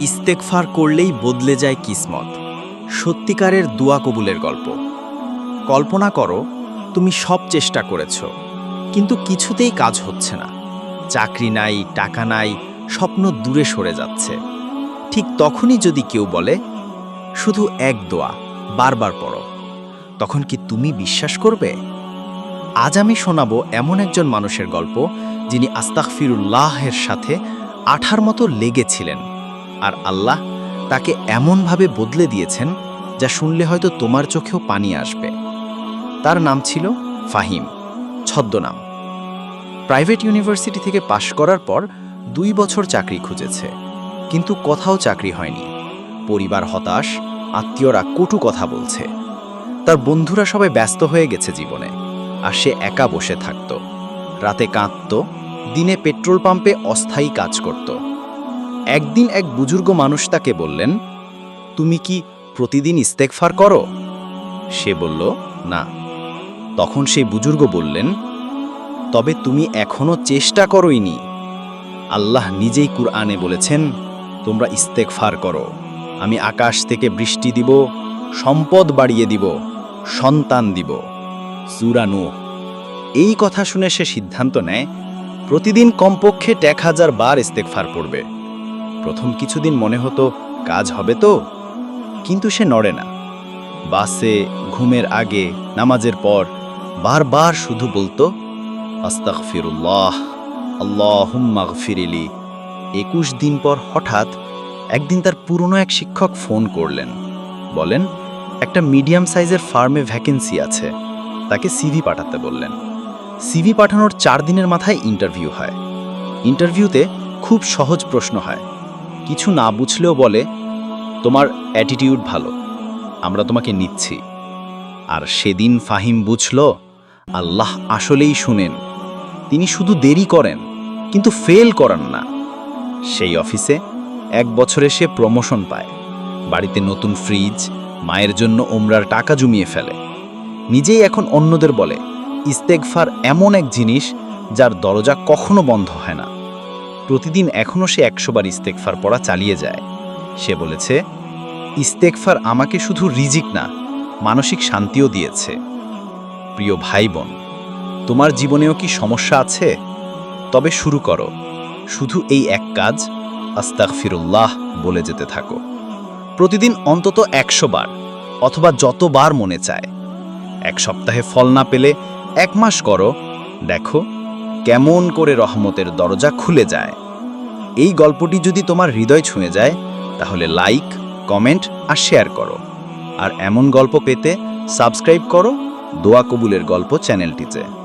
ইস্তেকফার করলেই বদলে যায় কিসমত। সত্যিকারের দোয়া কবুলের গল্প। কল্পনা করো, তুমি সব চেষ্টা করেছ, কিন্তু কিছুতেই কাজ হচ্ছে না। চাকরি নাই, টাকা নাই, স্বপ্ন দূরে সরে যাচ্ছে। ঠিক তখনই যদি কেউ বলে, শুধু এক দোয়া, বারবার পড়ো, তখন কি তুমি বিশ্বাস করবে? আজ আমি শোনাবো এমন একজন মানুষের গল্প যিনি আস্তাকফিরুল্লাহের সাথে আঠার মতো লেগেছিলেন। আর আল্লাহ তাকে এমনভাবে বদলে দিয়েছেন যা শুনলে হয়তো তোমার চোখেও পানি আসবে। তার নাম ছিল ফাহিম, ছদ্মনাম। প্রাইভেট ইউনিভার্সিটি থেকে পাশ করার পর দুই বছর চাকরি খুঁজেছে, কিন্তু কোথাও চাকরি হয়নি। পরিবার হতাশ, আত্মীয়রা কটু কথা বলছে। তার বন্ধুরা সবাই ব্যস্ত হয়ে গেছে জীবনে, আর সে একা বসে থাকত। রাতে কাঁদত, দিনে পেট্রোল পাম্পে অস্থায়ী কাজ করত। একদিন এক বুজুর্গ মানুষ তাকে বললেন, তুমি কি প্রতিদিন ইস্তেকফার করো? সে বলল, না। তখন সেই বুজুর্গ বললেন, তবে তুমি এখনও চেষ্টা করোইনি। আল্লাহ নিজেই কুরআনে বলেছেন, তোমরা ইস্তেকফার করো। আমি আকাশ থেকে বৃষ্টি দিব, সম্পদ বাড়িয়ে দিব, সন্তান দিব। সুরানু এই কথা শুনে সে সিদ্ধান্ত নেয়, প্রতিদিন কমপক্ষে এক হাজার বার ইস্তেকফার পড়বে। প্রথম কিছুদিন মনে হতো কাজ হবে তো, কিন্তু সে নড়ে না। বাসে, ঘুমের আগে, নামাজের পর, বারবার শুধু বলতো, আস্তাগফিরুল্লাহ আল্লাহুম্মাগফিরিলি একুশ দিন পর হঠাৎ একদিন তার পুরনো এক শিক্ষক ফোন করলেন। বলেন, একটা মিডিয়াম সাইজের ফার্মে ভ্যাকেন্সি আছে। তাকে সিভি পাঠাতে বললেন। সিভি পাঠানোর চার দিনের মাথায় ইন্টারভিউ হয়। ইন্টারভিউতে খুব সহজ প্রশ্ন হয়। কিছু না বুঝলেও বলে, তোমার অ্যাটিটিউড ভালো, আমরা তোমাকে নিচ্ছি। আর সেদিন ফাহিম বুঝল, আল্লাহ আসলেই শুনেন। তিনি শুধু দেরি করেন, কিন্তু ফেল করান না। সেই অফিসে এক বছরে সে প্রমোশন পায়। বাড়িতে নতুন ফ্রিজ মায়ের জন্য ওমরার টাকা জমিয়ে ফেলে। নিজেই এখন অন্যদের বলে ইস্তেকফার এমন এক জিনিস যার দরজা কখনো বন্ধ হয় না। প্রতিদিন এখনও সে একশোবার ইস্তেকফার পড়া চালিয়ে যায়। সে বলেছে, ইস্তেকফার আমাকে শুধু রিজিক না, মানসিক শান্তিও দিয়েছে। প্রিয় ভাই বোন তোমার জীবনেও কি সমস্যা আছে? তবে শুরু করো। শুধু এই এক কাজ আস্তাক ফিরুল্লাহ বলে যেতে থাকো। প্রতিদিন অন্তত একশো বার অথবা যতবার মনে চায়। এক সপ্তাহে ফল না পেলে এক মাস করো। দেখো কেমন করে রহমতের দরজা খুলে যায়? এই গল্পটি যদি তোমার হৃদয় ছুঁয়ে যায়, তাহলে লাইক, কমেন্ট আর শেয়ার করো। আর এমন গল্প পেতে সাবস্ক্রাইব করো দোয়া কবুলের গল্প চ্যানেলটিতে।